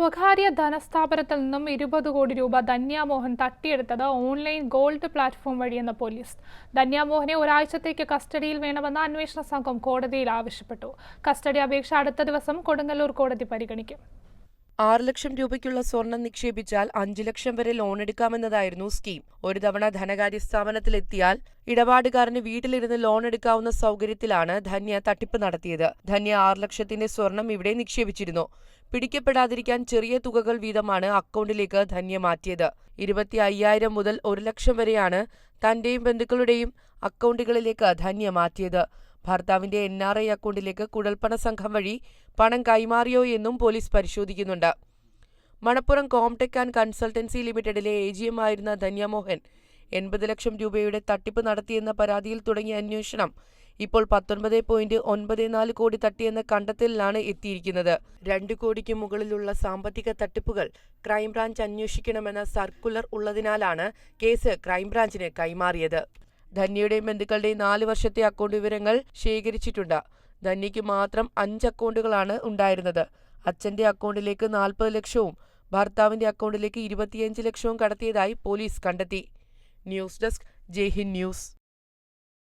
സ്വകാര്യ ധനസ്ഥാപനത്തിൽ നിന്നും ഇരുപത് കോടി രൂപ ധന്യാമോഹൻ തട്ടിയെടുത്തത് ഓൺലൈൻ ഗോൾഡ് പ്ലാറ്റ്ഫോം വഴിയെന്ന പോലീസ്. ധന്യാമോഹനെ ഒരാഴ്ചത്തേക്ക് കസ്റ്റഡിയിൽ വേണമെന്ന് അന്വേഷണ സംഘം കോടതിയിൽ ആവശ്യപ്പെട്ടു. കസ്റ്റഡി അപേക്ഷ അടുത്ത ദിവസം കൊടുങ്ങല്ലൂർ കോടതി പരിഗണിക്കും. ആറ് ലക്ഷം രൂപയ്ക്കുള്ള സ്വർണം നിക്ഷേപിച്ചാൽ അഞ്ചു ലക്ഷം വരെ ലോൺ എടുക്കാമെന്നതായിരുന്നു സ്കീം. ഒരു തവണ ധനകാര്യ സ്ഥാപനത്തിലെത്തിയാൽ ഇടപാടുകാരന് വീട്ടിലിരുന്ന് ലോൺ എടുക്കാവുന്ന സൗകര്യത്തിലാണ് ധന്യ തട്ടിപ്പ് നടത്തിയത്. ധന്യ ആറ് ലക്ഷത്തിന്റെ സ്വർണം ഇവിടെ നിക്ഷേപിച്ചിരുന്നു. പിടിക്കപ്പെടാതിരിക്കാൻ ചെറിയ തുകകൾ വീതമാണ് അക്കൗണ്ടിലേക്ക് ധന്യ മാറ്റിയത്. ഇരുപത്തി അയ്യായിരം മുതൽ ഒരു ലക്ഷം വരെയാണ് തന്റെയും ബന്ധുക്കളുടെയും അക്കൗണ്ടുകളിലേക്ക് ധന്യ മാറ്റിയത്. ഭർത്താവിന്റെ എൻ ആർ ഐ അക്കൗണ്ടിലേക്ക് കുഴൽപ്പണ സംഘം വഴി പണം കൈമാറിയോ എന്നും പോലീസ് പരിശോധിക്കുന്നുണ്ട്. മണപ്പുറം കോംടെക് ആൻഡ് കൺസൾട്ടൻസി ലിമിറ്റഡിലെ എ ജി എം ആയിരുന്ന ധന്യമോഹൻ എൺപത് ലക്ഷം രൂപയുടെ തട്ടിപ്പ് നടത്തിയെന്ന പരാതിയിൽ തുടങ്ങിയ അന്വേഷണം ഇപ്പോൾ പത്തൊൻപത് പോയിന്റ് ഒൻപത് നാല് കോടി തട്ടിയെന്ന കണ്ടെത്തലിലാണ് എത്തിയിരിക്കുന്നത്. രണ്ട് കോടിക്ക് മുകളിലുള്ള സാമ്പത്തിക തട്ടിപ്പുകൾ ക്രൈംബ്രാഞ്ച് അന്വേഷിക്കണമെന്ന സർക്കുലർ ഉള്ളതിനാലാണ് കേസ് ക്രൈംബ്രാഞ്ചിന് കൈമാറിയത്. ധന്യയുടെയും ബന്ധുക്കളുടെയും നാല് വർഷത്തെ അക്കൗണ്ട് വിവരങ്ങൾ ശേഖരിച്ചിട്ടുണ്ട്. ധന്യയ്ക്ക് മാത്രം അഞ്ച് അക്കൗണ്ടുകളാണ് ഉണ്ടായിരുന്നത്. അച്ഛന്റെ അക്കൗണ്ടിലേക്ക് നാൽപ്പത് ലക്ഷവും ഭർത്താവിന്റെ അക്കൗണ്ടിലേക്ക് ഇരുപത്തിയഞ്ച് ലക്ഷവും കടത്തിയതായി പോലീസ് കണ്ടെത്തി. News desk Jaihind news.